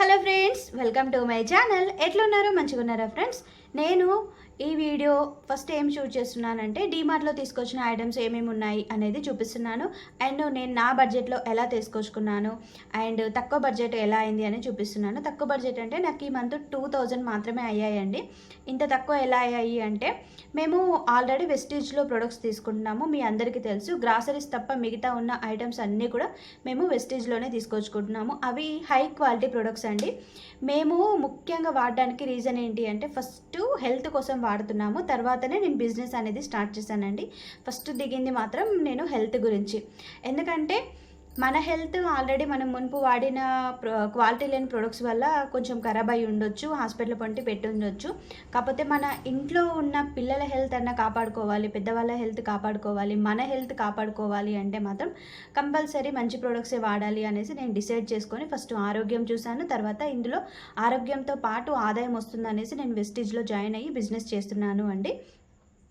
Hello friends welcome to my channel ఎట్లున్నారు? మంచిగా ఉన్నారా ఫ్రెండ్స్ నేను ఈ వీడియో ఫస్ట్ ఏం షూట్ చేస్తున్నానంటే డీమార్ట్లో తీసుకొచ్చిన ఐటమ్స్ ఏమేమి ఉన్నాయి అనేది చూపిస్తున్నాను. అండ్ నేను నా బడ్జెట్లో ఎలా తీసుకొచ్చుకున్నాను? అండ్ తక్కువ బడ్జెట్ ఎలా అయింది అని చూపిస్తున్నాను. తక్కువ బడ్జెట్ అంటే నాకు ఈ మంత్ టూ థౌజండ్ మాత్రమే అయ్యాయండి. ఇంత తక్కువ ఎలా అయ్యాయి అంటే మేము ఆల్రెడీ వెస్టీజ్లో ప్రొడక్ట్స్ తీసుకుంటున్నాము. మీ అందరికీ తెలుసు. గ్రాసరీస్ తప్ప మిగతా ఉన్న ఐటమ్స్ అన్నీ కూడా మేము వెస్టీజ్లోనే తీసుకొచ్చుకుంటున్నాము. అవి హై క్వాలిటీ ప్రొడక్ట్స్ అండి. మేము ముఖ్యంగా వాడడానికి రీజన్ ఏంటి అంటే ఫస్ట్ హెల్త్ కోసం వాడుతున్నాము. తర్వాతనే నేను బిజినెస్ అనేది స్టార్ట్ చేశానండి. ఫస్ట్ దిగింది మాత్రం నేను హెల్త్ గురించి. ఎందుకంటే మన హెల్త్ ఆల్రెడీ మనం మునుపు వాడిన క్వాలిటీ లేని ప్రొడక్ట్స్ వల్ల కొంచెం ఖరాబ్ అయి ఉండొచ్చు హాస్పిటల్ పంటి పెట్టి ఉండొచ్చు. కాకపోతే మన ఇంట్లో ఉన్న పిల్లల హెల్త్ అన్న కాపాడుకోవాలి పెద్దవాళ్ళ హెల్త్ కాపాడుకోవాలి మన హెల్త్ కాపాడుకోవాలి అంటే మాత్రం కంపల్సరీ మంచి ప్రొడక్ట్సే వాడాలి అనేసి నేను డిసైడ్ చేసుకొని ఫస్ట్ ఆరోగ్యం చూశాను. తర్వాత ఇందులో ఆరోగ్యంతో పాటు ఆదాయం వస్తుందనేసి నేను వెస్టీజ్లో జాయిన్ అయ్యి బిజినెస్ చేస్తున్నాను అండి.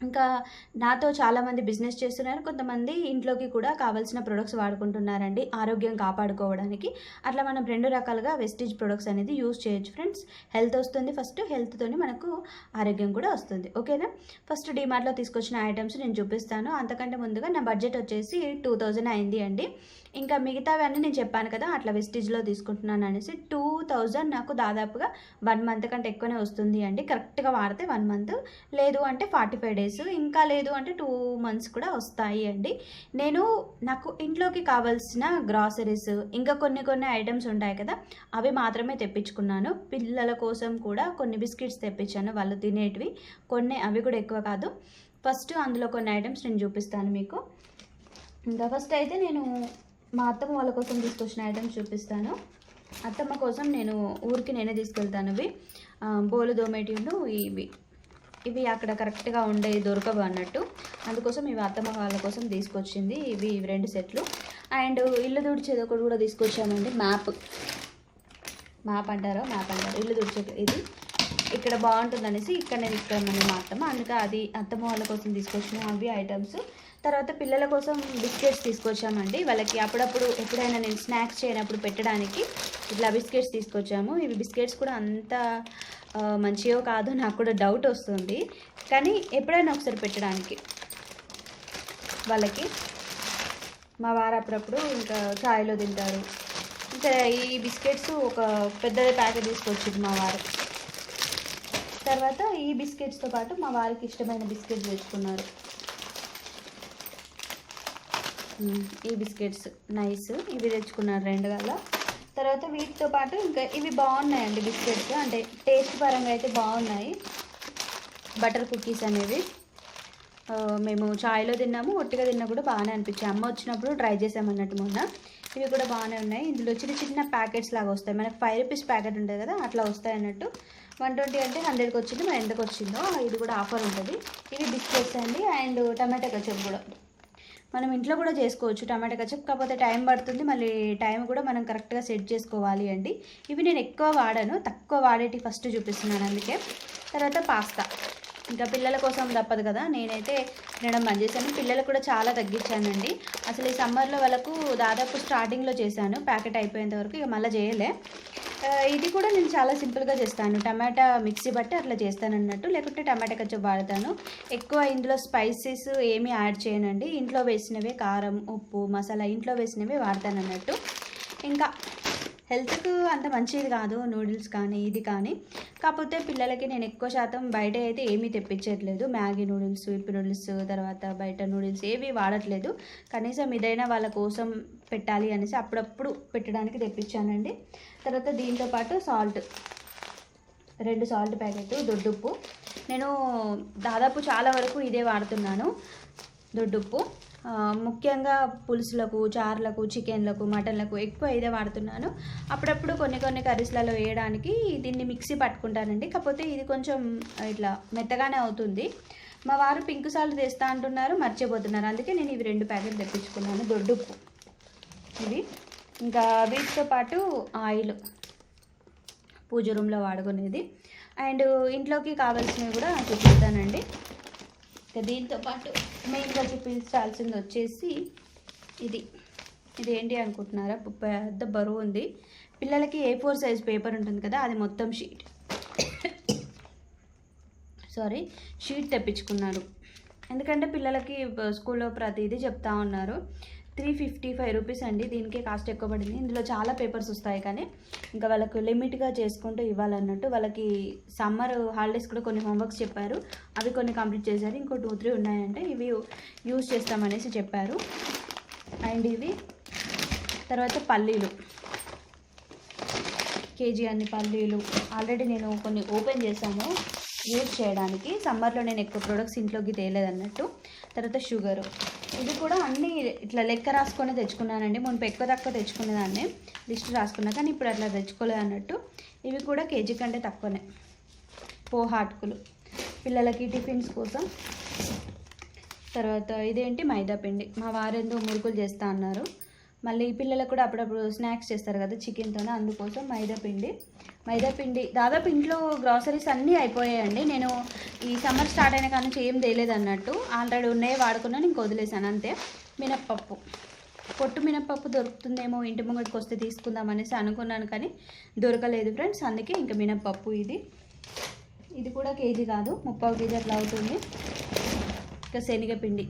ఇంకా నాతో చాలామంది బిజినెస్ చేస్తున్నారు. కొంతమంది ఇంట్లోకి కూడా కావాల్సిన ప్రొడక్ట్స్ వాడుకుంటున్నారండి. ఆరోగ్యం కాపాడుకోవడానికి. అట్లా మనం రెండు రకాలుగా వెస్టీజ్ ప్రొడక్ట్స్ అనేది యూస్ చేయొచ్చు ఫ్రెండ్స్. హెల్త్ వస్తుంది ఫస్ట్. హెల్త్తోని మనకు ఆరోగ్యం కూడా వస్తుంది. ఓకేనా? ఫస్ట్ డిమార్ట్లో తీసుకొచ్చిన ఐటమ్స్ నేను చూపిస్తాను. అంతకంటే ముందుగా నా బడ్జెట్ వచ్చేసి టూ థౌజండ్ అయింది అండి. ఇంకా మిగతావన్నీ నేను చెప్పాను కదా అట్లా వెస్టీజ్లో తీసుకుంటున్నాను అనేసి టూ థౌజండ్ నాకు దాదాపుగా వన్ మంత్ కంటే ఎక్కువనే వస్తుంది అండి. కరెక్ట్గా వాడితే వన్ మంత్. లేదు అంటే ఫార్టీ ఫైవ్ డేస్. ఇంకా లేదు అంటే టూ మంత్స్ కూడా వస్తాయి అండి. నేను నాకు ఇంట్లోకి కావాల్సిన గ్రాసరీస్ ఇంకా కొన్ని కొన్ని ఐటమ్స్ ఉంటాయి కదా అవి మాత్రమే తెప్పించుకున్నాను. పిల్లల కోసం కూడా కొన్ని బిస్కెట్స్ తెప్పించాను వాళ్ళు తినేటివి. కొన్ని అవి కూడా ఎక్కువ కాదు. ఫస్ట్ అందులో కొన్ని ఐటమ్స్ నేను చూపిస్తాను మీకు. ఇంకా ఫస్ట్ అయితే నేను మా అత్తమ్మ వాళ్ళ కోసం తీసుకొచ్చిన ఐటమ్స్ చూపిస్తాను. అత్తమ్మ కోసం నేను ఊరికి నేనే తీసుకెళ్తాను ఇవి బోలు దోమేటిను ఇవి. ఇవి అక్కడ కరెక్ట్గా ఉండే దొరకవు అన్నట్టు. అందుకోసం ఇవి అత్తమ్మ వాళ్ళ కోసం తీసుకొచ్చింది. ఇవి రెండు సెట్లు. అండ్ ఇల్లు దుడిచేది ఒకటి కూడా తీసుకొచ్చామండి. మ్యాప్ మ్యాప్ అంటారో? మ్యాప్ అంటారు? ఇల్లు దుడిచేది ఇది. ఇక్కడ బాగుంటుంది అనేసి ఇక్కడ నేను ఇక్కడ మా అత్తమ్మ అందుకే అది అత్తమ్మ వాళ్ళ కోసం తీసుకొచ్చిన అవి ఐటమ్స్ తర్వాత పిల్లల కోసం బిస్కెట్స్ తీసుకొచ్చామండి. వాళ్ళకి అప్పుడప్పుడు ఎప్పుడైనా నేను స్నాక్స్ చేయనప్పుడు పెట్టడానికి ఇట్లా బిస్కెట్స్ తీసుకొచ్చాము. ఇవి బిస్కెట్స్ కూడా అంత మంచియో కాదో నాకు కూడా డౌట్ వస్తుంది. కానీ ఎప్పుడైనా ఒకసారి పెట్టడానికి వాళ్ళకి. మా వారు అప్పుడప్పుడు ఇంకా చాయ్లో తింటారు. ఇంకా ఈ బిస్కెట్స్ ఒక పెద్ద ప్యాకెట్ తీసుకొచ్చింది మా వారు. తర్వాత ఈ బిస్కెట్స్తో పాటు మా వారికి ఇష్టమైన బిస్కెట్స్ తెచ్చుకున్నారు. ఈ బిస్కెట్స్ నైస్. ఇవి తెచ్చుకున్నారు రెండు గల తర్వాత వీటితో పాటు ఇంకా ఇవి బాగున్నాయండి బిస్కెట్స్. అంటే టేస్ట్ పరంగా అయితే బాగున్నాయి. బటర్ కుకీస్ అనేవి. మేము చాయ్లో తిన్నాము ఒట్టిగా తిన్నా కూడా బాగానే అనిపించాయి. అమ్మ వచ్చినప్పుడు ట్రై చేసామన్నట్టు మొన్న. ఇవి కూడా బాగానే ఉన్నాయి. ఇందులో చిన్న చిన్న ప్యాకెట్స్ లాగా వస్తాయి. మనకి ఫైవ్ రూపీస్ ప్యాకెట్ ఉంటుంది కదా అట్లా వస్తాయి అన్నట్టు. వన్ ట్వంటీ అంటే హండ్రెడ్కి వచ్చింది మరి ఎంతకు వచ్చిందో ఇది కూడా ఆఫర్ ఉంటుంది. ఇవి బిస్కెట్స్ అండి. అండ్ టమాటా కచప్ కూడా. మనం ఇంట్లో కూడా చేసుకోవచ్చు. టమాటా కచప్ కాకపోతే టైం పడుతుంది. మళ్ళీ టైం కూడా మనం కరెక్ట్గా సెట్ చేసుకోవాలి అండి. ఇవి నేను ఎక్కువ వాడాను. తక్కువ వాడేటి ఫస్ట్ చూపిస్తున్నాను అందుకే. తర్వాత పాస్తా. ఇంకా పిల్లల కోసం తప్పదు కదా. నేనైతే తినడం బంద్ చేశాను. పిల్లలకు కూడా చాలా తగ్గించానండి. అసలు ఈ సమ్మర్లో వాళ్ళకు దాదాపు స్టార్టింగ్లో చేశాను. ప్యాకెట్ అయిపోయేంత వరకు ఇక మళ్ళీ చేయలే. ఇది కూడా నేను చాలా సింపుల్గా చేస్తాను. టమాటా మిక్సీ బట్టి అట్లా చేస్తాను అన్నట్టు లేకుంటే టమాటా కచ్చప్ వాడతాను. ఎక్కువ ఇందులో స్పైసెస్ ఏమీ యాడ్ చేయనండి. ఇంట్లో వేసినవే కారం ఉప్పు మసాలా ఇంట్లో వేసినవే వాడతాను అన్నట్టు ఇంకా హెల్త్కు అంత మంచిది కాదు నూడిల్స్ కానీ ఇది కానీ. కాకపోతే పిల్లలకి నేను ఎక్కువ శాతం బయట అయితే ఏమీ తెప్పించట్లేదు. మ్యాగీ నూడిల్స్ ఇప్పి నూడిల్స్ తర్వాత బయట నూడిల్స్ ఏవి వాడట్లేదు. కనీసం ఇదైనా వాళ్ళ కోసం పెట్టాలి అనేసి అప్పుడప్పుడు పెట్టడానికి తెప్పించానండి. తర్వాత దీంతో పాటు సాల్ట్ రెండు సాల్ట్ ప్యాకెట్ దొడ్డుప్పు. నేను దాదాపు చాలా వరకు ఇదే వాడుతున్నాను దొడ్డుప్పు. ముఖ్యంగా పులుసులకు చార్లకు చికెన్లకు మటన్లకు ఎక్కువ ఇదే వాడుతున్నాను. అప్పుడప్పుడు కొన్ని కొన్ని కర్రీస్లలో వేయడానికి దీన్ని మిక్సీ పట్టుకుంటానండి. కాకపోతే ఇది కొంచెం ఇట్లా మెత్తగానే అవుతుంది. మా వారు పింక్ సాల్ట్ తెస్తా అంటున్నారు మర్చిపోతున్నారు. అందుకే నేను ఇవి రెండు ప్యాకెట్ తెప్పించుకున్నాను దొడ్డుప్పు. ఇవి. ఇంకా వీటితో పాటు ఆయిల్ పూజ రూమ్లో వాడుకునేది. అండ్ ఇంట్లోకి కావాల్సినవి కూడా చూపిస్తానండి. ఇంకా దీంతో పాటు మెయిన్గా చూపించాల్సింది వచ్చేసి ఇది. ఇది ఏంటి అనుకుంటున్నారా? పెద్ద బరువు ఉంది. పిల్లలకి ఏ ఫోర్ సైజ్ పేపర్ ఉంటుంది కదా అది మొత్తం షీట్ సారీ షీట్ తెప్పించుకున్నారు. ఎందుకంటే పిల్లలకి స్కూల్లో ప్రతిదీ చెప్తా ఉన్నారు. త్రీ ఫిఫ్టీ ఫైవ్ రూపీస్ అండి. దీనికే కాస్ట్ ఎక్కువ పడింది. ఇందులో చాలా పేపర్స్ వస్తాయి కానీ ఇంకా వాళ్ళకు లిమిట్గా చేసుకుంటూ ఇవ్వాలన్నట్టు వాళ్ళకి సమ్మర్ హాలిడేస్ కూడా కొన్ని హోంవర్క్స్ చెప్పారు. అవి కొన్ని కంప్లీట్ చేశారు. ఇంకో టూ త్రీ ఉన్నాయంటే ఇవి యూజ్ చేస్తామనేసి చెప్పారు. అండ్ ఇవి తర్వాత పల్లీలు. కేజీ అన్ని పల్లీలు. ఆల్రెడీ నేను కొన్ని ఓపెన్ చేశాను యూజ్ చేయడానికి. సమ్మర్లో నేను ఎక్కువ ప్రొడక్ట్స్ ఇంట్లోకి తేలేదన్నట్టు. తర్వాత షుగరు. ఇది కూడా అన్నీ ఇట్లా లెక్క రాసుకొని తెచ్చుకున్నానండి. మునుపు ఎక్కువ తక్కువ తెచ్చుకునేదాన్ని లిస్ట్ రాసుకున్నా కానీ ఇప్పుడు అట్లా తెచ్చుకోలేదు అన్నట్టు. ఇవి కూడా కేజీ కంటే తక్కువనే. పోహా అటుకులు పిల్లలకి టిఫిన్స్ కోసం. తర్వాత ఇదేంటి? మైదా పిండి. మా వారెందో మురుకులు చేస్తా అన్నారు. మళ్ళీ పిల్లలకు కూడా అప్పుడప్పుడు స్నాక్స్ చేస్తారు కదా చికెన్తోనే అందుకోసం మైదా పిండి. మైదాపిండి దాదాపు ఇంట్లో గ్రాసరీస్ అన్నీ అయిపోయాయండి. నేను ఈ సమ్మర్ స్టార్ట్ అయిన కానీ ఏం తేలేదు అన్నట్టు ఆల్రెడీ ఉన్నాయి వాడుకున్నాను ఇంక వదిలేసాను అంతే. మినప్పప్పు. పొట్టు మినప్పప్పు దొరుకుతుందేమో ఇంటి ముంగడికి వస్తే తీసుకుందాం అనేసి అనుకున్నాను కానీ దొరకలేదు ఫ్రెండ్స్. అందుకే ఇంకా మినప్పప్పు ఇది. ఇది కూడా కేజీ కాదు ముప్పావు కేజీ అట్లా అవుతుంది. ఇంకా శనగపిండి.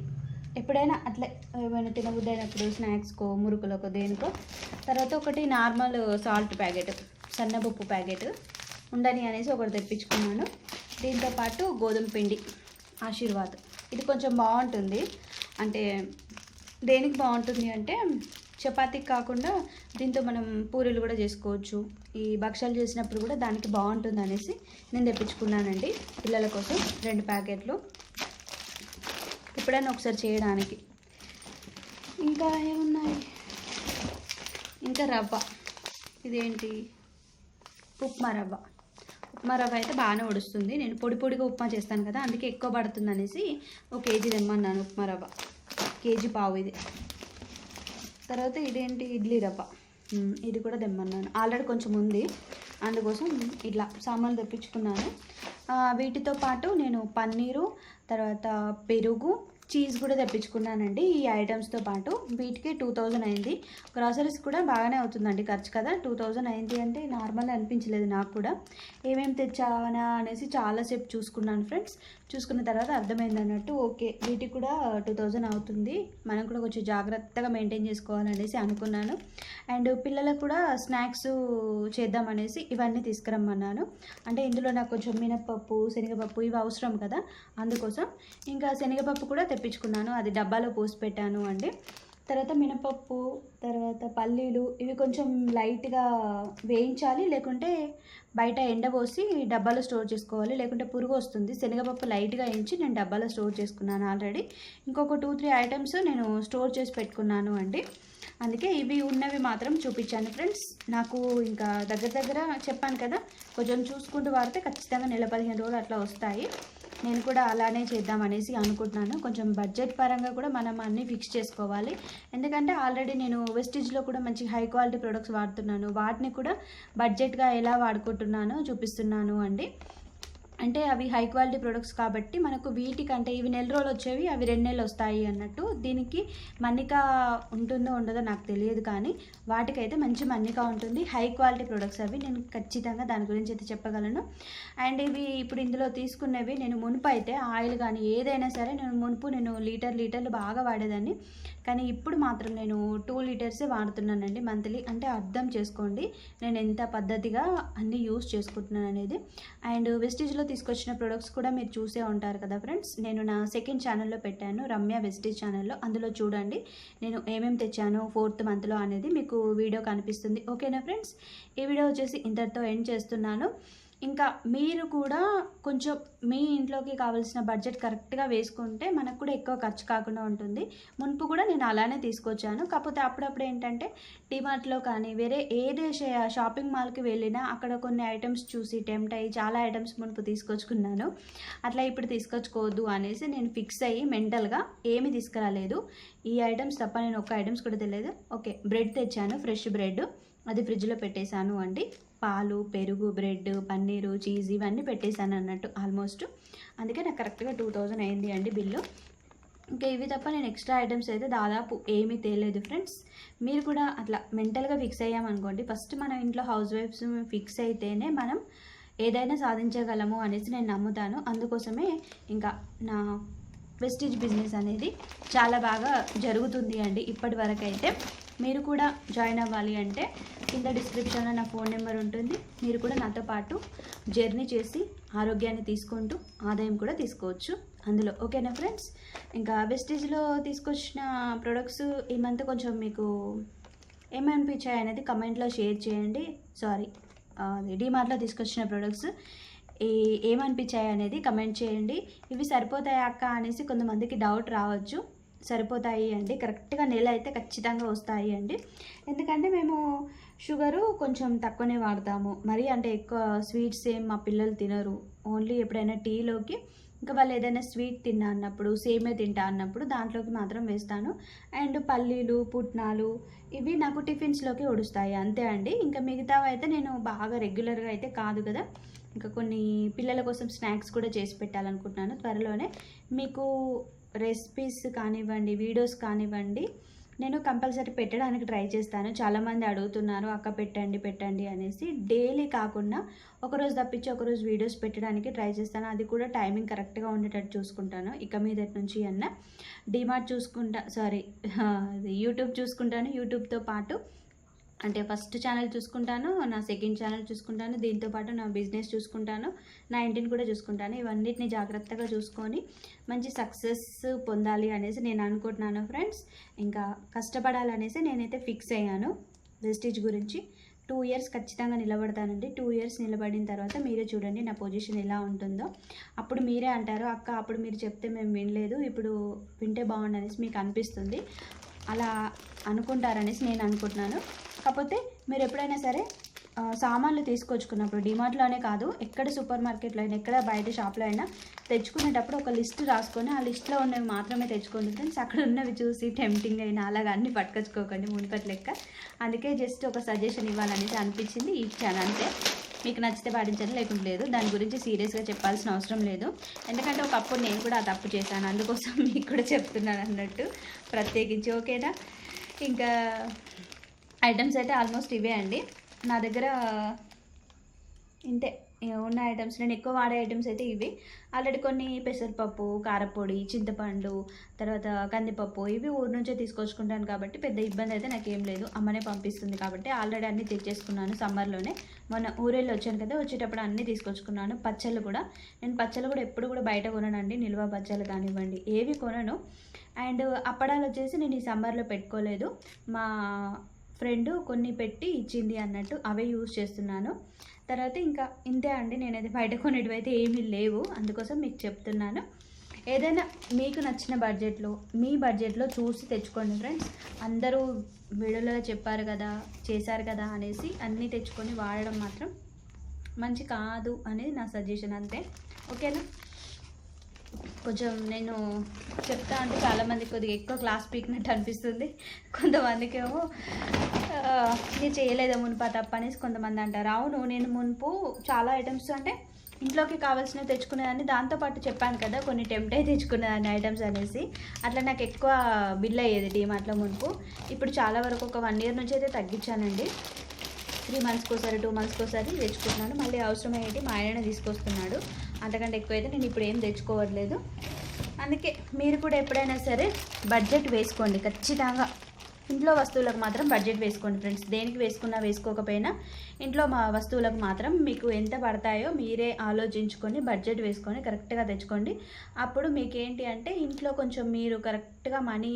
ఎప్పుడైనా అట్లే ఏమైనా తినబుద్ధి అయినప్పుడు స్నాక్స్కో మురుకులకో దేనికో. తర్వాత ఒకటి నార్మల్ సాల్ట్ ప్యాకెట్. సన్నపప్పు ప్యాకెట్ ఉండని అనేసి ఒకటి తెప్పించుకున్నాను. దీంతో పాటు గోధుమ పిండి ఆశీర్వాద్. ఇది కొంచెం బాగుంటుంది. అంటే దేనికి బాగుంటుంది అంటే చపాతీకి కాకుండా దీంతో మనం పూరీలు కూడా చేసుకోవచ్చు. ఈ భక్షాలు చేసినప్పుడు కూడా దానికి బాగుంటుంది అనేసి నేను తెప్పించుకున్నానండి. పిల్లల కోసం రెండు ప్యాకెట్లు. ఎప్పుడైనా ఒకసారి చేయడానికి. ఇంకా ఏమున్నాయి? ఇంకా రవ్వ. ఇదేంటి? ఉప్మా రవ్వ. ఉప్మా రవ్వ అయితే బాగానే ఉడుస్తుంది నేను పొడి పొడిగా ఉప్మా చేస్తాను కదా అందుకే ఎక్కువ పడుతుంది అనేసి ఒక కేజీ తెమ్మన్నాను ఉప్మా రవ్వ. కేజీ పావు ఇది. తర్వాత ఇదేంటి? ఇడ్లీ రవ్వ. ఇది కూడా తెమ్మన్నాను. ఆల్రెడీ కొంచెం ఉంది. అందుకోసం ఇట్లా సామాన్లు తెప్పించుకున్నాను. వీటితో పాటు నేను పన్నీరు తర్వాత పెరుగు చీజ్ కూడా తెప్పించుకున్నానండి. ఈ ఐటమ్స్తో పాటు వీటికి టూ థౌజండ్ అయింది. గ్రాసరీస్ కూడా బాగానే అవుతుందండి ఖర్చు కదా. టూ థౌజండ్ అయింది అంటే నార్మల్ అనిపించలేదు నాకు కూడా. ఏమేమి తెచ్చావనా అనేసి చాలాసేపు చూసుకున్నాను ఫ్రెండ్స్. చూసుకున్న తర్వాత అర్థమైంది అన్నట్టు ఓకే వీటికి కూడా టూ థౌజండ్ అవుతుంది. మనం కూడా కొంచెం జాగ్రత్తగా మెయింటైన్ చేసుకోవాలనేసి అనుకున్నాను. అండ్ పిల్లలకు కూడా స్నాక్స్ చేద్దామనేసి ఇవన్నీ తీసుకురమ్మన్నాను. అంటే ఇందులో నాకు కొంచెం మినప్పప్పు శనగపప్పు ఇవి అవసరం కదా అందుకోసం. ఇంకా శనగపప్పు కూడా తెప్పించుకున్నాను అది డబ్బాలో పోసి పెట్టాను అండి తర్వాత మినపప్పు తర్వాత పల్లీలు ఇవి కొంచెం లైట్గా వేయించాలి. లేకుంటే బయట ఎండబోసి డబ్బాలో స్టోర్ చేసుకోవాలి. లేకుంటే పురుగు వస్తుంది. శనగపప్పు లైట్గా వేయించి నేను డబ్బాలో స్టోర్ చేసుకున్నాను ఆల్రెడీ. ఇంకొక టూ త్రీ ఐటమ్స్ నేను స్టోర్ చేసి పెట్టుకున్నాను అండి. అందుకే ఇవి ఉన్నవి మాత్రం చూపించాను ఫ్రెండ్స్. నాకు ఇంకా దగ్గర దగ్గర చెప్పాను కదా కొంచెం చూసుకుంటూ వాడితే ఖచ్చితంగా నెల పదిహేను రోజులు అట్లా వస్తాయి. నేను కూడా అలానే చేద్దాం అనేసి అనుకుంటున్నాను. కొంచెం బడ్జెట్ పరంగా కూడా మనం అన్నీ ఫిక్స్ చేసుకోవాలి. ఎందుకంటే ఆల్రెడీ నేను వెస్టిజ్లో కూడా మంచి హై క్వాలిటీ ప్రొడక్ట్స్ వాడుతున్నాను. వాటిని కూడా బడ్జెట్గా ఎలా వాడుకుంటున్నానో చూపిస్తున్నాను అండి. అంటే అవి హై క్వాలిటీ ప్రొడక్ట్స్ కాబట్టి మనకు వీటికంటే ఇవి నెల రోజులు వచ్చేవి అవి రెండు నెలలు వస్తాయి అన్నట్టు దీనికి మన్నిక ఉంటుందో ఉండదో నాకు తెలియదు కానీ వాటికైతే మంచి మన్నిక ఉంటుంది. హై క్వాలిటీ ప్రొడక్ట్స్ అవి నేను ఖచ్చితంగా దాని గురించి అయితే చెప్పగలను. అండ్ ఇవి ఇప్పుడు ఇందులో తీసుకున్నవి నేను మునుపు అయితే ఆయిల్ కానీ ఏదైనా సరే నేను మునుపు నేను లీటర్ లీటర్లు బాగా వాడేదాన్ని. కానీ ఇప్పుడు మాత్రం నేను టూ లీటర్సే వాడుతున్నానండి మంత్లీ. అంటే అర్థం చేసుకోండి నేను ఎంత పద్ధతిగా అన్నీ యూస్ చేసుకుంటున్నాను అనేది. అండ్ వెస్టేజ్లో తీసుకొచ్చిన ప్రొడక్ట్స్ కూడా మీరు చూసే ఉంటారు కదా ఫ్రెండ్స్ నేను నా సెకండ్ ఛానల్లో పెట్టాను రమ్య వెస్టేజ్ ఛానల్లో అందులో చూడండి నేను ఏమేమి తెచ్చాను ఫోర్త్ మంత్లో అనేది మీకు వీడియో కనిపిస్తుంది. ఓకేనా ఫ్రెండ్స్ ఈ వీడియో వచ్చేసి ఇంతటితో ఎండ్ చేస్తున్నాను. ఇంకా మీరు కూడా కొంచెం మీ ఇంట్లోకి కావాల్సిన బడ్జెట్ కరెక్ట్గా వేసుకుంటే మనకు కూడా ఎక్కువ ఖర్చు కాకుండా ఉంటుంది. మునుపు కూడా నేను అలానే తీసుకొచ్చాను. కాకపోతే అప్పుడప్పుడు ఏంటంటే డిమార్ట్లో కానీ వేరే ఏదే షాపింగ్ మాల్కి వెళ్ళినా అక్కడ కొన్ని ఐటమ్స్ చూసి టెంప్ట్ అయ్యి చాలా ఐటమ్స్ మునుపు తీసుకొచ్చుకున్నాను. అట్లా ఇప్పుడు తీసుకొచ్చుకోవద్దు అనేసి నేను ఫిక్స్ అయ్యి మెంటల్గా ఏమీ తీసుకురాలేదు. ఈ ఐటమ్స్ తప్ప నేను ఒక్క ఐటమ్స్ కూడా తెలియదు ఓకే బ్రెడ్ తెచ్చాను ఫ్రెష్ బ్రెడ్. అది ఫ్రిడ్జ్లో పెట్టేశాను అండి. పాలు పెరుగు బ్రెడ్ పన్నీరు చీజ్ ఇవన్నీ పెట్టేశాను అన్నట్టు ఆల్మోస్ట్. అందుకే నాకు కరెక్ట్గా టూ థౌజండ్ అయింది అండి బిల్లు. ఇంకా ఇవి తప్ప నేను ఎక్స్ట్రా ఐటమ్స్ అయితే దాదాపు ఏమీ తేలేదు ఫ్రెండ్స్. మీరు కూడా అట్లా మెంటల్గా ఫిక్స్ అయ్యామనుకోండి ఫస్ట్ మన ఇంట్లో హౌస్ వైఫ్స్ ఫిక్స్ అయితేనే మనం ఏదైనా సాధించగలము అనేసి నేను నమ్ముతాను. అందుకోసమే ఇంకా నా వెస్టేజ్ బిజినెస్ అనేది చాలా బాగా జరుగుతుంది అండి ఇప్పటి వరకు అయితే మీరు కూడా జాయిన్ అవ్వాలి అంటే కింద డిస్క్రిప్షన్లో నా ఫోన్ నెంబర్ ఉంటుంది. మీరు కూడా నాతో పాటు జర్నీ చేసి ఆరోగ్యాన్ని తీసుకుంటూ ఆదాయం కూడా తీసుకోవచ్చు. అందులో ఓకేనా ఫ్రెండ్స్ ఇంకా వెస్టేజ్లో తీసుకొచ్చిన ప్రొడక్ట్స్ ఈ మంత్ కొంచెం మీకు ఏమనిపించాయి అనేది కమెంట్లో షేర్ చేయండి. సారీ డిమార్ట్లో తీసుకొచ్చిన ప్రొడక్ట్స్ ఈ ఏమనిపించాయి అనేది కమెంట్ చేయండి. ఇవి సరిపోతాయా అక్క అనేసి కొంతమందికి డౌట్ రావచ్చు. సరిపోతాయి అండి. కరెక్ట్గా నెల అయితే ఖచ్చితంగా వస్తాయి అండి. ఎందుకంటే మేము షుగరు కొంచెం తక్కువనే వాడతాము. మరి అంటే ఎక్కువ స్వీట్స్ ఏం మా పిల్లలు తినరు. ఓన్లీ ఎప్పుడైనా టీలోకి ఇంకా వాళ్ళు ఏదైనా స్వీట్ తిన్నా అన్నప్పుడు సేమే తింటా అన్నప్పుడు దాంట్లోకి మాత్రం వేస్తాను. అండ్ పల్లీలు పుట్నాలు ఇవి నాకు టిఫిన్స్లోకి ఉడుస్తాయి అంతే అండి. ఇంకా మిగతావి అయితే నేను బాగా రెగ్యులర్గా అయితే కాదు కదా. ఇంకా కొన్ని పిల్లల కోసం స్నాక్స్ కూడా చేసి పెట్టాలనుకుంటున్నాను త్వరలోనే. మీకు రెసిపీస్ కానివ్వండి వీడియోస్ కానివ్వండి నేను కంపల్సరీ పెట్టడానికి ట్రై చేస్తాను. చాలామంది అడుగుతున్నారు అక్క పెట్టండి పెట్టండి అనేసి. డైలీ కాకుండా ఒకరోజు తప్పించి ఒకరోజు వీడియోస్ పెట్టడానికి ట్రై చేస్తాను. అది కూడా టైమింగ్ కరెక్ట్గా ఉండేటట్టు చూసుకుంటాను. ఇక మీదటి నుంచి అన్న డిమార్ట్ చూసుకుంటా సారీ యూట్యూబ్ చూసుకుంటాను. యూట్యూబ్తో పాటు అంటే ఫస్ట్ ఛానల్ చూసుకుంటాను నా సెకండ్ ఛానల్ చూసుకుంటాను దీంతో పాటు నా బిజినెస్ చూసుకుంటాను నా ఇంటిని కూడా చూసుకుంటాను. ఇవన్నిటిని జాగ్రత్తగా చూసుకొని మంచి సక్సెస్ పొందాలి అనేసి నేను అనుకుంటున్నాను ఫ్రెండ్స్ ఇంకా కష్టపడాలనేసి నేనైతే ఫిక్స్ అయ్యాను వెస్టేజ్ గురించి. టూ ఇయర్స్ ఖచ్చితంగా నిలబడతానండి. టూ ఇయర్స్ నిలబడిన తర్వాత మీరే చూడండి నా పొజిషన్ ఎలా ఉంటుందో. అప్పుడు మీరే అంటారు అక్క అప్పుడు మీరు చెప్తే మేము వినలేదు ఇప్పుడు వింటే బాగుండనేసి మీకు అనిపిస్తుంది. అలా అనుకుంటారనేసి నేను అనుకుంటున్నాను. కాకపోతే మీరు ఎప్పుడైనా సరే సామాన్లు తీసుకొచ్చుకున్నప్పుడు డిమార్ట్లోనే కాదు ఎక్కడ సూపర్ మార్కెట్లో అయినా ఎక్కడ బయట షాప్లో అయినా తెచ్చుకునేటప్పుడు ఒక లిస్ట్ రాసుకొని ఆ లిస్ట్లో ఉన్నవి మాత్రమే తెచ్చుకోండి ఫ్రెండ్స్ అక్కడ ఉన్నవి చూసి టెంప్టింగ్ అయినా అలాగా అన్నీ పట్టుకొచ్చుకోకండి మునిపటి లెక్క. అందుకే జస్ట్ ఒక సజెషన్ ఇవ్వాలనేసి అనిపించింది ఇచ్చాను అంతే. మీకు నచ్చితే పాటించడం లేకుండా లేదు. దాని గురించి సీరియస్గా చెప్పాల్సిన అవసరం లేదు. ఎందుకంటే ఒకప్పుడు నేను కూడా ఆ తప్పు చేశాను. అందుకోసం మీకు కూడా చెప్తున్నాను అన్నట్టు ప్రత్యేకించి ఓకేనా? ఇంకా ఐటమ్స్ అయితే ఆల్మోస్ట్ ఇవే అండి. నా దగ్గర ఇంతే ఉన్న ఐటమ్స్ నేను ఎక్కువ వాడే ఐటమ్స్ అయితే ఇవి. ఆల్రెడీ కొన్ని పెసరపప్పు కారపొడి చింతపండు తర్వాత కందిపప్పు ఇవి ఊరి నుంచే తీసుకొచ్చుకుంటాను కాబట్టి పెద్ద ఇబ్బంది అయితే నాకేం లేదు. అమ్మనే పంపిస్తుంది కాబట్టి ఆల్రెడీ అన్నీ తెచ్చేసుకున్నాను సమ్మర్లోనే. మొన్న ఊరెళ్ళి వచ్చాను కదా వచ్చేటప్పుడు అన్నీ తీసుకొచ్చుకున్నాను. పచ్చళ్ళు కూడా. నేను పచ్చళ్ళు కూడా ఎప్పుడు కూడా బయట కొననండి. నిల్వ పచ్చళ్ళు కానివ్వండి ఏవి కొనను. అండ్ అప్పడాలు వచ్చేసి నేను ఈ సమ్మర్లో పెట్టుకోలేదు. మా ఫ్రెండ్ కొన్ని పెట్టి ఇచ్చింది అన్నట్టు అవే యూజ్ చేస్తున్నాను. తర్వాత ఇంకా ఇంతే అండి నేనైతే బయట కొనేటివి అయితే ఏమీ లేవు అందుకోసం మీకు చెప్తున్నాను. ఏదైనా మీకు నచ్చిన బడ్జెట్లో మీ బడ్జెట్లో చూసి తెచ్చుకోండి ఫ్రెండ్స్. అందరూ వీడియోలో చెప్పారు కదా చేశారు కదా అనేసి అన్నీ తెచ్చుకొని వాడడం మాత్రం మంచి కాదు అనేది నా సజెషన్ అంతే. ఓకేనా? కొంచెం నేను చెప్తా అంటే చాలామంది కొద్దిగా ఎక్కువ క్లాస్ పీకినట్టు అనిపిస్తుంది. కొంతమందికేమో నేను చేయలేదా మునుపు తప్ప అనేసి కొంతమంది అంటారు. అవును నేను మునుపు చాలా ఐటమ్స్ అంటే ఇంట్లోకి కావాల్సినవి తెచ్చుకునేదాన్ని. దాంతోపాటు చెప్పాను కదా కొన్ని టెంప్ట్ అయి తెచ్చుకునేదాన్ని ఐటమ్స్ అనేసి. అట్లా నాకు ఎక్కువ బిల్ అయ్యేది డీమార్ట్లో మునుపు. ఇప్పుడు చాలా వరకు ఒక వన్ ఇయర్ నుంచి అయితే తగ్గించానండి. త్రీ మంత్స్కి ఒకసారి టూ మంత్స్కి ఒకసారి తెచ్చుకుంటున్నాను మళ్ళీ అవసరమయ్యేటి మా ఆయననే తీసుకొస్తున్నాడు. అంతకంటే ఎక్కువైతే నేను ఇప్పుడు ఏం తెచ్చుకోవట్లేదు. అందుకే మీరు కూడా ఎప్పుడైనా సరే బడ్జెట్ వేసుకోండి. ఖచ్చితంగా. ఇంట్లో వస్తువులకు మాత్రం బడ్జెట్ వేసుకోండి ఫ్రెండ్స్ దేనికి వేసుకున్నా వేసుకోకపోయినా ఇంట్లో మా వస్తువులకు మాత్రం మీకు ఎంత పడతాయో మీరే ఆలోచించుకొని బడ్జెట్ వేసుకొని కరెక్ట్గా తెచ్చుకోండి. అప్పుడు మీకు ఏంటి అంటే ఇంట్లో కొంచెం మీరు కరెక్ట్గా మనీ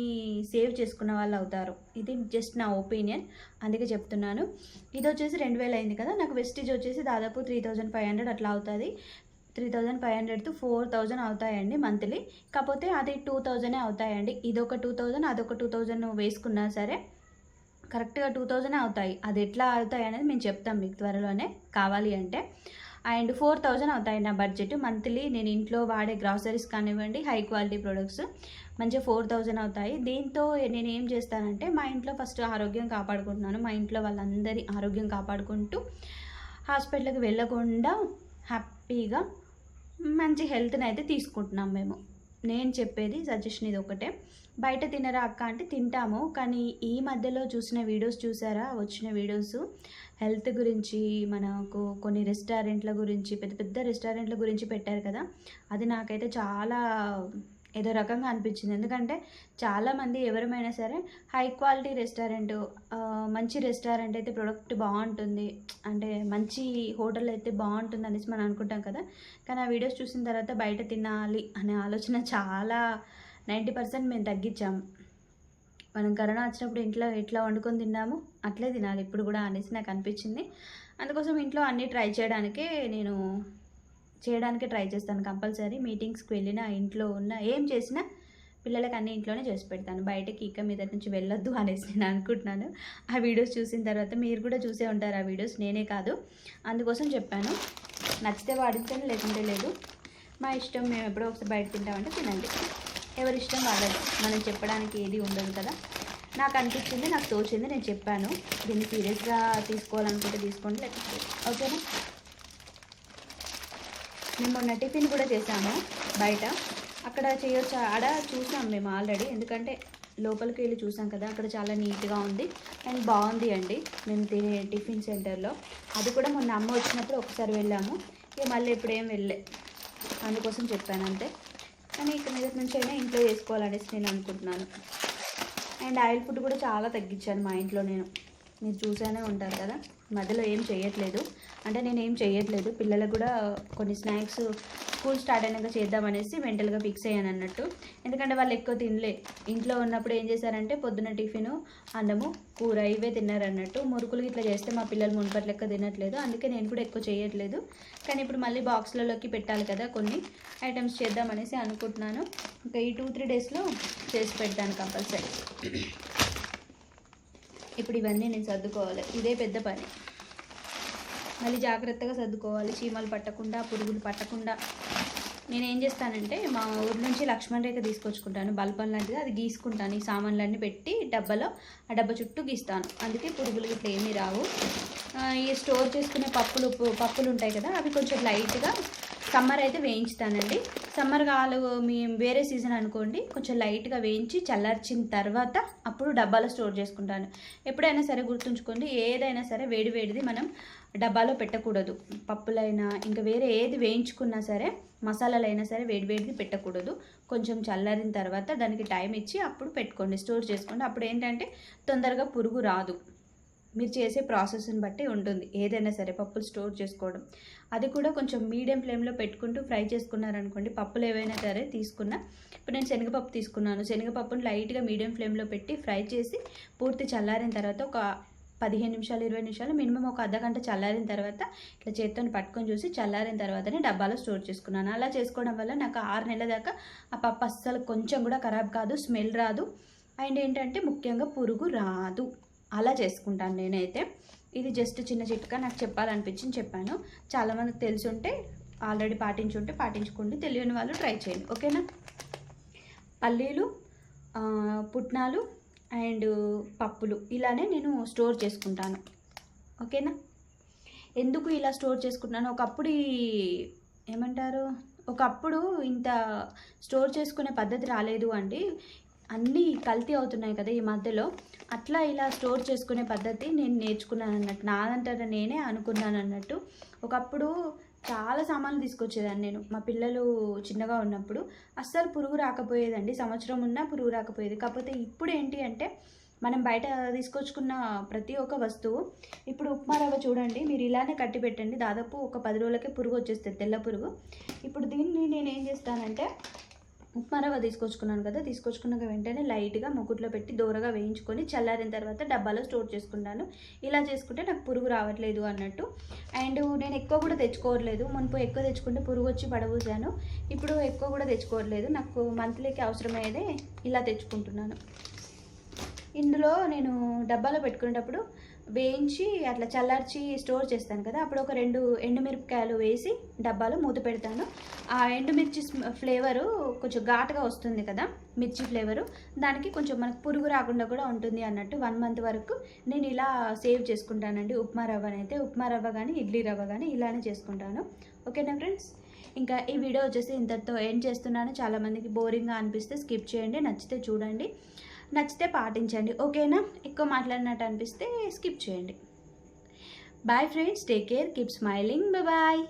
సేవ్ చేసుకున్న వాళ్ళు అవుతారు. ఇది జస్ట్ నా ఒపీనియన్ అందుకే చెప్తున్నాను. ఇది వచ్చేసి రెండు వేలు అయింది కదా నాకు వెస్టేజ్ వచ్చేసి దాదాపు త్రీ థౌజండ్ ఫైవ్ హండ్రెడ్ అట్లా అవుతుంది. Three thousand five hundred to four thousand అవుతాయండి మంత్లీ. కాకపోతే అది టూ థౌజండే అవుతాయండి. ఇదొక టూ థౌజండ్ అదొక టూ థౌజండ్ వేసుకున్నా సరే కరెక్ట్గా టూ థౌజండ్ అవుతాయి. అది ఎట్లా అవుతాయి అనేది మేము చెప్తాం మీకు త్వరలోనే కావాలి అంటే. అండ్ ఫోర్ థౌజండ్ అవుతాయి నా బడ్జెట్. మంత్లీ నేను ఇంట్లో వాడే గ్రాసరీస్ కానివ్వండి హై క్వాలిటీ ప్రొడక్ట్స్ మంచిగా ఫోర్ థౌజండ్ అవుతాయి. దీంతో నేను ఏం చేస్తానంటే మా ఇంట్లో ఫస్ట్ ఆరోగ్యం కాపాడుకుంటున్నాను. మా ఇంట్లో వాళ్ళందరి ఆరోగ్యం కాపాడుకుంటూ హాస్పిటల్కి వెళ్ళకుండా హ్యాపీగా మంచి హెల్త్ని అయితే తీసుకుంటున్నాం మేము. నేను చెప్పేది సజెషన్ ఇది ఒకటే. బయట తినరా అక్క అంటే తింటాము. కానీ ఈ మధ్యలో చూసిన వీడియోస్ చూసారా? వచ్చిన వీడియోస్. హెల్త్ గురించి మనకు కొన్ని రెస్టారెంట్ల గురించి పెద్ద పెద్ద రెస్టారెంట్ల గురించి పెట్టారు కదా? అది నాకైతే చాలా ఏదో రకంగా అనిపించింది. ఎందుకంటే చాలామంది ఎవరమైనా సరే హై క్వాలిటీ రెస్టారెంట్ మంచి రెస్టారెంట్ అయితే ప్రొడక్ట్ బాగుంటుంది. అంటే మంచి హోటల్ అయితే బాగుంటుంది అనేసి మనం అనుకుంటాం కదా. కానీ ఆ వీడియోస్ చూసిన తర్వాత బయట తినాలి అనే ఆలోచన చాలా నైంటీ పర్సెంట్ మేము తగ్గించాము మనం కరోనా వచ్చినప్పుడు ఇంట్లో ఎట్లా వండుకొని తిన్నాము అట్లే తినాలి. ఇప్పుడు కూడా అనేసి నాకు అనిపించింది. అందుకోసం ఇంట్లో అన్నీ ట్రై చేయడానికే నేను చేయడానికి ట్రై చేస్తాను కంపల్సరీ. మీటింగ్స్కి వెళ్ళినా ఇంట్లో ఉన్న ఏం చేసినా పిల్లలకి అన్ని ఇంట్లోనే చేసి పెడతాను. బయటకి ఇక మీద నుంచి వెళ్ళొద్దు అనేసి నేను అనుకుంటున్నాను. ఆ వీడియోస్ చూసిన తర్వాత మీరు కూడా చూసే ఉంటారు ఆ వీడియోస్. నేనే కాదు అందుకోసం చెప్పాను. నచ్చితే వాడిస్తాను లేకుంటే లేదు. మా ఇష్టం మేము ఎప్పుడో ఒకసారి బయట తింటామంటే తినండి. ఎవరి ఇష్టం వాళ్ళది మనం చెప్పడానికి ఏది ఉండదు కదా. నాకు అనిపించింది నాకు తోచింది నేను చెప్పాను. దీన్ని సీరియస్గా తీసుకోవాలనుకుంటే తీసుకోండి లేకపోతే ఓకేనా? మేము మొన్న టిఫిన్ కూడా చేసాము బయట. అక్కడ చేయొచ్చు? ఆడ చూసాం మేము ఆల్రెడీ. ఎందుకంటే లోపలికి వెళ్ళి చూసాం కదా అక్కడ చాలా నీట్గా ఉంది అండ్ బాగుంది అండి మేము తినే టిఫిన్ సెంటర్లో. అది కూడా మొన్న అమ్మ వచ్చినప్పుడు ఒకసారి వెళ్ళాము. ఇక మళ్ళీ ఎప్పుడేం వెళ్ళే అందుకోసం చెప్పాను అంతే. కానీ ఇక మీద నుంచి అయినా ఇంట్లో చేసుకోవాలనేసి నేను అనుకుంటున్నాను. అండ్ ఆయిల్ ఫుడ్ కూడా చాలా తగ్గించాను మా ఇంట్లో నేను. మీరు చూసానే ఉంటారు కదా మధ్యలో ఏం చేయట్లేదు. అంటే నేను ఏం చేయట్లేదు. పిల్లలకు కూడా కొన్ని స్నాక్స్ స్కూల్ స్టార్ట్ అయినాక చేద్దామనేసి మెంటల్గా ఫిక్స్ అయ్యాను అన్నట్టు. ఎందుకంటే వాళ్ళు ఎక్కువ తినలే. ఇంట్లో ఉన్నప్పుడు ఏం చేశారంటే పొద్దున టిఫిన్ అన్నము కూర ఇవే తిన్నారు అన్నట్టు. మురుకులు ఇట్లా చేస్తే మా పిల్లలు మునుపటి లెక్క తినట్లేదు. అందుకే నేను కూడా ఎక్కువ చేయట్లేదు. కానీ ఇప్పుడు మళ్ళీ బాక్స్లలోకి పెట్టాలి కదా కొన్ని ఐటమ్స్ చేద్దామనేసి అనుకుంటున్నాను. ఇంకా ఈ టూ త్రీ డేస్లో చేసి పెడతాను కంపల్సరీ. ఇప్పుడు ఇవన్నీ నేను సర్దుకోవాలి. ఇదే పెద్ద పని. మళ్ళీ జాగ్రత్తగా సర్దుకోవాలి. చీమలు పట్టకుండా పురుగులు పట్టకుండా. నేను ఏం చేస్తానంటే మా ఊరి నుంచి లక్ష్మణ్ రేఖ తీసుకొచ్చుకుంటాను. బల్బం లాంటిది అది గీసుకుంటాను. ఈ సామాన్లన్నీ పెట్టి డబ్బాలో ఆ డబ్బా చుట్టూ గీస్తాను. అందుకే పురుగులు ఇట్లా ఏమీ రావు. ఈ స్టోర్ చేసుకునే పప్పులు పప్పులు ఉంటాయి కదా అవి కొంచెం లైట్గా సమ్మర్ అయితే వేయించుతానండి. సమ్మర్ కాలు మీ వేరే సీజన్ అనుకోండి కొంచెం లైట్గా వేయించి చల్లార్చిన తర్వాత అప్పుడు డబ్బాలో స్టోర్ చేసుకుంటాను. ఎప్పుడైనా సరే గుర్తుంచుకోండి ఏదైనా సరే వేడి వేడిది మనం డబ్బాలో పెట్టకూడదు. పప్పులైనా ఇంకా వేరే ఏది వేయించుకున్నా సరే మసాలాలైనా సరే వేడి వేడిది పెట్టకూడదు. కొంచెం చల్లారిన తర్వాత దానికి టైం ఇచ్చి అప్పుడు పెట్టుకోండి స్టోర్ చేసుకోండి. అప్పుడు ఏంటంటే తొందరగా పురుగు రాదు. మీరు చేసే ప్రాసెస్ని బట్టి ఉంటుంది. ఏదైనా సరే పప్పులు స్టోర్ చేసుకోవడం. అది కూడా కొంచెం మీడియం ఫ్లేమ్లో పెట్టుకుంటూ ఫ్రై చేసుకున్నారనుకోండి పప్పులు ఏవైనా సరే తీసుకున్నా ఇప్పుడు నేను శనగపప్పు తీసుకున్నాను. శనగపప్పును లైట్గా మీడియం ఫ్లేమ్లో పెట్టి ఫ్రై చేసి పూర్తి చల్లారిన తర్వాత ఒక పదిహేను నిమిషాలు ఇరవై నిమిషాలు మినిమం ఒక అర్ధ గంట చల్లారిన తర్వాత ఇట్లా చేత్తో పట్టుకొని చూసి చల్లారిన తర్వాతనే డబ్బాలో స్టోర్ చేసుకున్నాను. అలా చేసుకోవడం వల్ల నాకు ఆరు నెలల దాకా ఆ పప్పు అస్సలు కొంచెం కూడా ఖరాబ్ కాదు స్మెల్ రాదు. అండ్ ఏంటంటే ముఖ్యంగా పురుగు రాదు. అలా చేసుకుంటాను నేనైతే. ఇది జస్ట్ చిన్న చిట్కా నాకు చెప్పాలనిపించింది చెప్పాను. చాలామందికి తెలుసుంటే ఆల్రెడీ పాటించుంటే పాటించుకోండి. తెలియని వాళ్ళు ట్రై చేయండి. ఓకేనా? పల్లీలు పుట్నాలు అండ్ పప్పులు ఇలానే నేను స్టోర్ చేసుకుంటాను. ఓకేనా? ఎందుకు ఇలా స్టోర్ చేసుకుంటున్నాను? ఒకప్పుడు ఏమంటారు? ఒకప్పుడు ఇంత స్టోర్ చేసుకునే పద్ధతి రాలేదు అండి. అన్నీ కల్తీ అవుతున్నాయి కదా ఈ మధ్యలో. అట్లా ఇలా స్టోర్ చేసుకునే పద్ధతి నేను నేర్చుకున్నాను అన్నట్టు. నాదంటారా నేనే అనుకున్నాను అన్నట్టు. ఒకప్పుడు చాలా సామాన్లు తీసుకొచ్చేదాన్ని నేను. మా పిల్లలు చిన్నగా ఉన్నప్పుడు అస్సలు పురుగు రాకపోయేదండి. సంవత్సరం ఉన్నా పురుగు రాకపోయేది. కాకపోతే ఇప్పుడు ఏంటి అంటే మనం బయట తీసుకొచ్చుకున్న ప్రతి ఒక్క వస్తువు ఇప్పుడు ఉప్మా రవ్వ చూడండి మీరు ఇలానే కట్టి పెట్టండి. దాదాపు ఒక పది రోజులకే పురుగు వచ్చేస్తుంది తెల్ల పురుగు. ఇప్పుడు దీన్ని నేను ఏం చేస్తానంటే ఉప్మా రవ్వ తీసుకొచ్చుకున్నాను కదా తీసుకొచ్చుకున్నాక వెంటనే లైట్గా ముకుట్లో పెట్టి దూరగా వేయించుకొని చల్లారిన తర్వాత డబ్బాలో స్టోర్ చేసుకుంటాను ఇలా చేసుకుంటే నాకు పురుగు రావట్లేదు అన్నట్టు. అండ్ నేను ఎక్కువ కూడా తెచ్చుకోవట్లేదు. మునుపు ఎక్కువ తెచ్చుకుంటే పురుగు వచ్చి పడబోసాను. ఇప్పుడు ఎక్కువ కూడా తెచ్చుకోవట్లేదు. నాకు మంత్లీకి అవసరమయ్యేదే ఇలా తెచ్చుకుంటున్నాను. ఇందులో నేను డబ్బాలో పెట్టుకునేటప్పుడు వేయించి అట్లా చల్లార్చి స్టోర్ చేస్తాను కదా అప్పుడు ఒక రెండు ఎండుమిరపకాయలు వేసి డబ్బాలో మూత పెడతాను. ఆ ఎండుమిర్చి ఫ్లేవరు కొంచెం ఘాటుగా వస్తుంది కదా మిర్చి ఫ్లేవరు దానికి కొంచెం మనకు పురుగు రాకుండా కూడా ఉంటుంది అన్నట్టు వన్ మంత్ వరకు నేను ఇలా సేవ్ చేసుకుంటానండి. ఉప్మా రవ్వనైతే అయితే ఉప్మా రవ్వ కానీ ఇడ్లీ రవ్వ కానీ ఇలానే చేసుకుంటాను. ఓకేనా ఫ్రెండ్స్? ఇంకా ఈ వీడియో వచ్చేసి ఇంతటితో ఏం చేస్తున్నాను. చాలామందికి బోరింగ్గా అనిపిస్తే స్కిప్ చేయండి నచ్చితే చూడండి. నచ్చితే పాటించండి ఓకేనా? ఎక్కువ మాట్లాడినట్టు అనిపిస్తే స్కిప్ చేయండి. Bye friends take care keep smiling bye